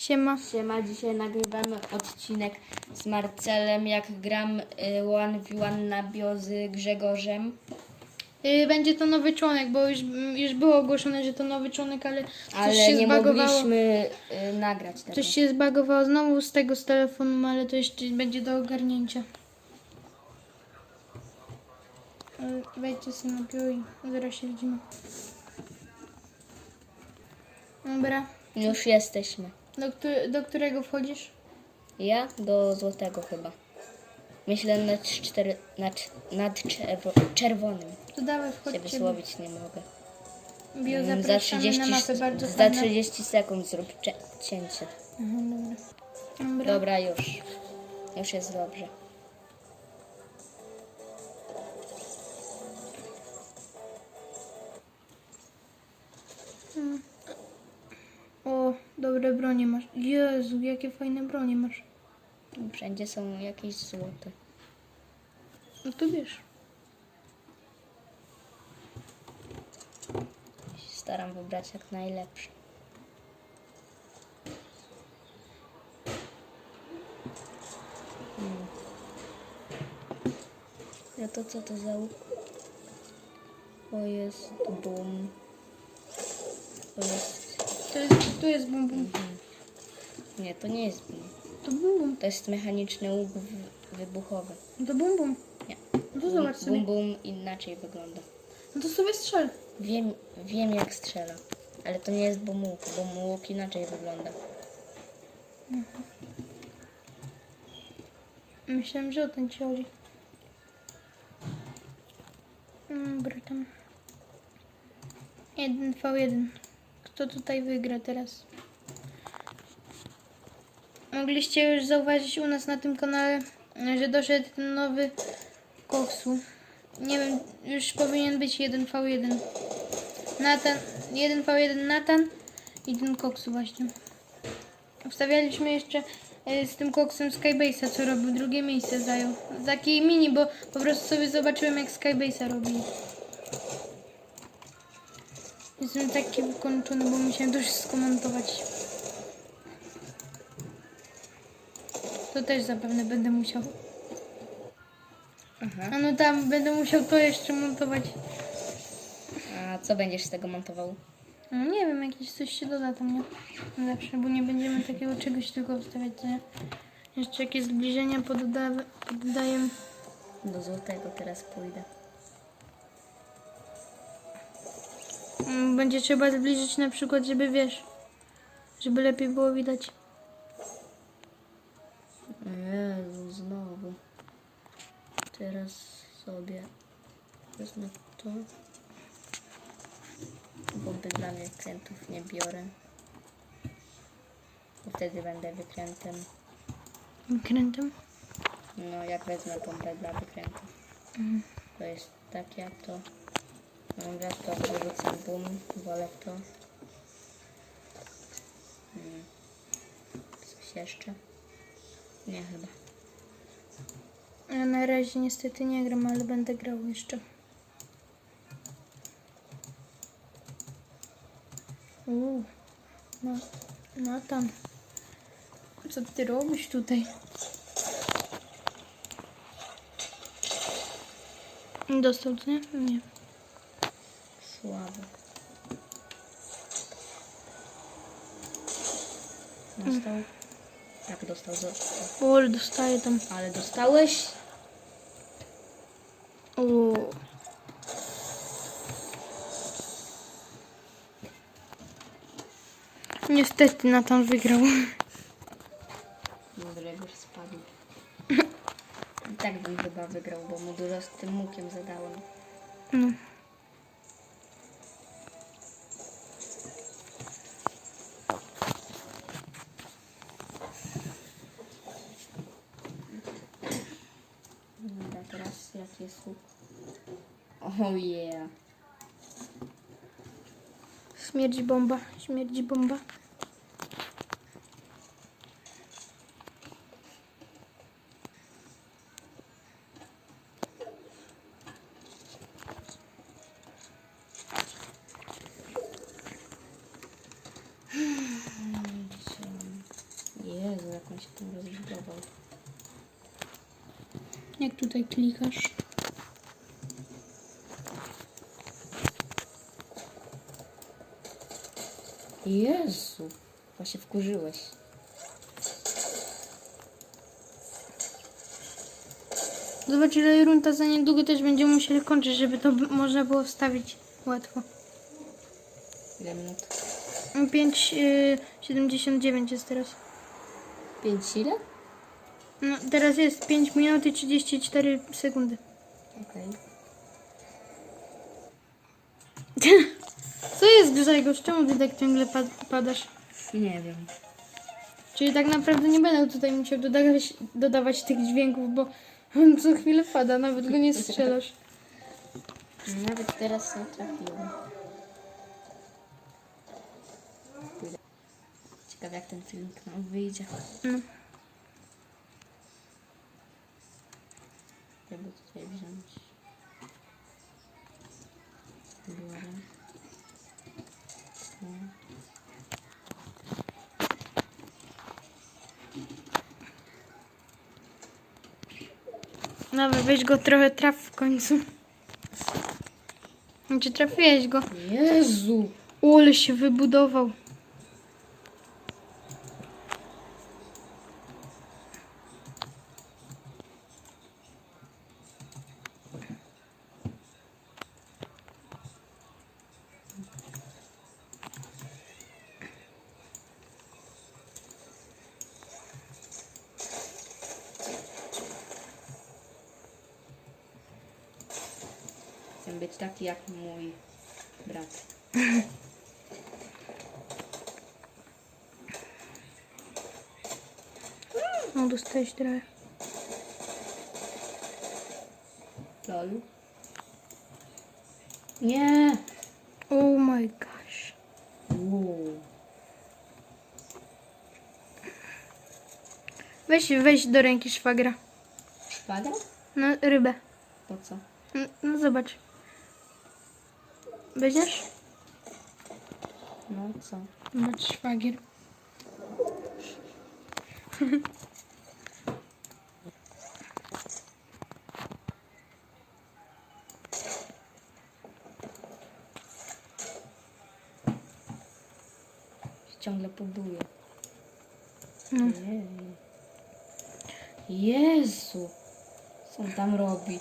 Siema. Siema, dzisiaj nagrywamy odcinek z Marcelem, jak gram y, One v One na bio z Grzegorzem. Y, Będzie to nowy członek, bo już, już było ogłoszone, że to nowy członek, ale coś Ale się nie zbagowało. mogliśmy y, nagrać tego. Coś się zbagowało znowu z tego z telefonu, ale to jeszcze będzie do ogarnięcia. Wejdźcie sobie na biuro i zaraz się widzimy. Dobra. Już jesteśmy. Do, któ- do którego wchodzisz? Ja do złotego chyba. Myślę nad, cztery, nad, nad czerwo, czerwonym. To dawaj Się wchodźcie. wysłowić nie mogę. Bio Mm, Za zapraszamy 30, na mapę, bardzo za fajna. 30 sekund zrób cze, cięcie. Aha, dobra. Dobra. Dobra, już. Już jest dobrze. O, dobre bronie masz. Jezu, jakie fajne bronie masz. Wszędzie są jakieś złote. No to wiesz. Staram wybrać jak najlepsze. Hmm. No to co to za łuk? O jest bum. To jest... To jest, to jest bum bum. Nie, to nie jest bum. To bum bum. To jest mechaniczny łuk wy- wybuchowy. To bum bum. Nie. No to zobacz Bum sobie. bum inaczej wygląda. No to sobie strzel. Wiem, wiem jak strzela, ale to nie jest bum łuk. Bum łuk inaczej wygląda. Myślałem, że o ten ci chodzi. Dobra, tam. 1v1. Kto tutaj wygra teraz? Mogliście już zauważyć u nas na tym kanale, że doszedł ten nowy koksu. Nie wiem, już powinien być 1v1. Natan, 1v1 Natan i ten koksu właśnie. Wstawialiśmy jeszcze e, z tym koksem Skybase'a, co robił. Drugie miejsce zajął. Taki mini, bo po prostu sobie zobaczyłem, jak Skybase'a robi. Jestem taki wykończony, bo musiałem to wszystko montować. To też zapewne będę musiał. Aha. A no tam będę musiał to jeszcze montować. A co będziesz z tego montował? No nie wiem, jakieś coś się doda tam, nie? Zawsze, bo nie będziemy takiego czegoś tylko wstawiać, nie? Jeszcze jakieś zbliżenia podda poddaję. Do złotego teraz pójdę. Będzie trzeba zbliżyć na przykład, żeby wiesz, żeby lepiej było widać. Jezu, znowu. Teraz sobie wezmę to. Bomby dla mnie krętów nie biorę. Bo wtedy będę wykrętem. Krętem. No, jak wezmę bombę dla wykrętów. To jest takie, to... Dobra, to wyrzucam bum, wolę to. Hmm. Coś jeszcze? Nie chyba. Ja na razie niestety nie gram, ale będę grał jeszcze. Uuu, no, no tam. Co ty robisz tutaj? Dostał, nie? Nie. Słabo. Dostał? Tak, dostał. dostał. O, ale dostaję tam. Ale dostałeś? O. Niestety Natan wygrał. Grzegorz spadł. I tak bym chyba wygrał, bo mu dużo z tym łukiem zadałem. No. Łuk? Oh yeah. Śmierdzi bomba, śmierdzi bomba. jak on się tam rozbudował. Jak tutaj klikasz? Jezu, bo się wkurzyłeś. Zobacz ile runta za niedługo też będziemy musieli kończyć, żeby to można było wstawić łatwo. Ile minut? 5,79 jest teraz. Pięć ile? No, teraz jest 5 minut i 34 sekundy. Okej. Co jest Grzegorz? Czemu ty tak ciągle pad- padasz? Nie wiem. Czyli tak naprawdę nie będę tutaj musiał dodawać, dodawać tych dźwięków, bo on co chwilę pada, nawet go nie strzelasz. Nawet teraz nie trafiłem. Ciekawe jak ten filmik nam wyjdzie. No. Żeby tutaj wziąć. Biorę. No. Nawet weź go trochę traf w końcu. Czy trafiłeś go? Jezu! O, ale się wybudował. Być taki jak mój brat. No, dostałeś trochę. Lol. Nie! Oh my gosh. Wow. Weź, weź do ręki szwagra. Szpaga? No, rybę. Po co? No, no zobacz. Weźmiesz? No co? Zobacz, szwagier. Ciągle buduje. No. Jezu! Co on tam robi?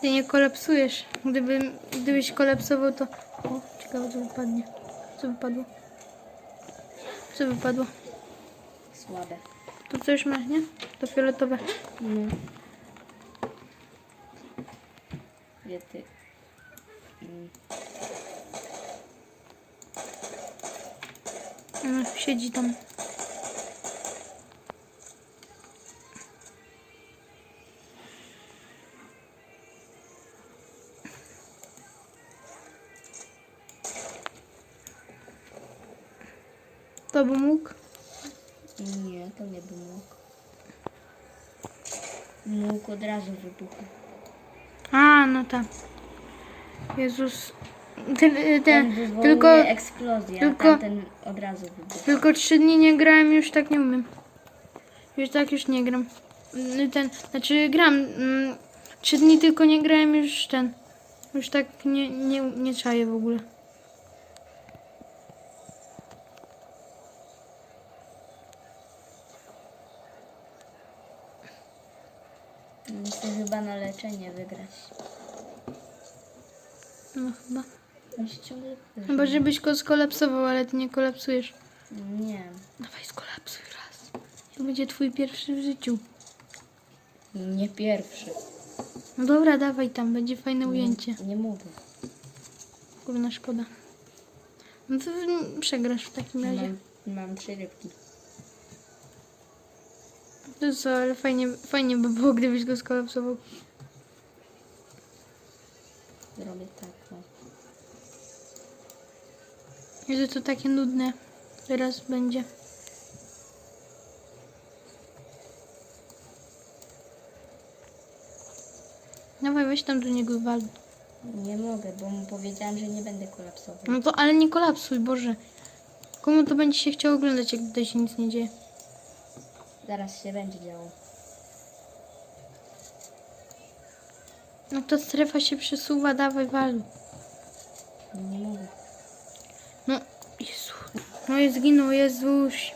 Ty nie kolapsujesz. Gdyby, gdybyś kolapsował, to... O, ciekawe co wypadnie. Co wypadło? Co wypadło? Słabe. To co już masz, nie? To fioletowe. No. Gdzie ty? Mm. No, siedzi tam. To by mógł? Nie, to nie był mógł. Mógł od razu wybuchł. A, no tak. Jezus. Ten, ten, Ten wywołuje tylko, eksplozję, tylko- ten od razu wybuchł. tylko trzy dni nie grałem, już tak nie umiem. Już tak już nie gram. Mm, Ten, znaczy gram. mm, Trzy dni tylko nie grałem, już ten. Już tak nie, nie, nie czaję w ogóle. Muszę chyba na leczenie wygrać. No chyba. On się ciągle Chyba, żebyś go skolapsował, ale ty nie kolapsujesz. Nie. Dawaj, skolapsuj raz. To będzie twój pierwszy w życiu. Nie pierwszy. No dobra, dawaj tam, będzie fajne ujęcie. Nie mówię. Kurna, szkoda. No to przegrasz w takim razie. Mam, mam trzy rybki. To co, ale fajnie, fajnie by było, gdybyś go skolapsował. Zrobię tak. O. Jezu, to takie nudne teraz będzie. Dawaj, weź tam do niego wal. Nie mogę, bo mu powiedziałam, że nie będę kolapsował. No to, ale nie kolapsuj, Boże. Komu to będzie się chciało oglądać, jak tutaj się nic nie dzieje? Zaraz się będzie działo. No to strefa się przesuwa, dawaj wal. Nie mogę. No, Jezu. No i zginął, Jezuś.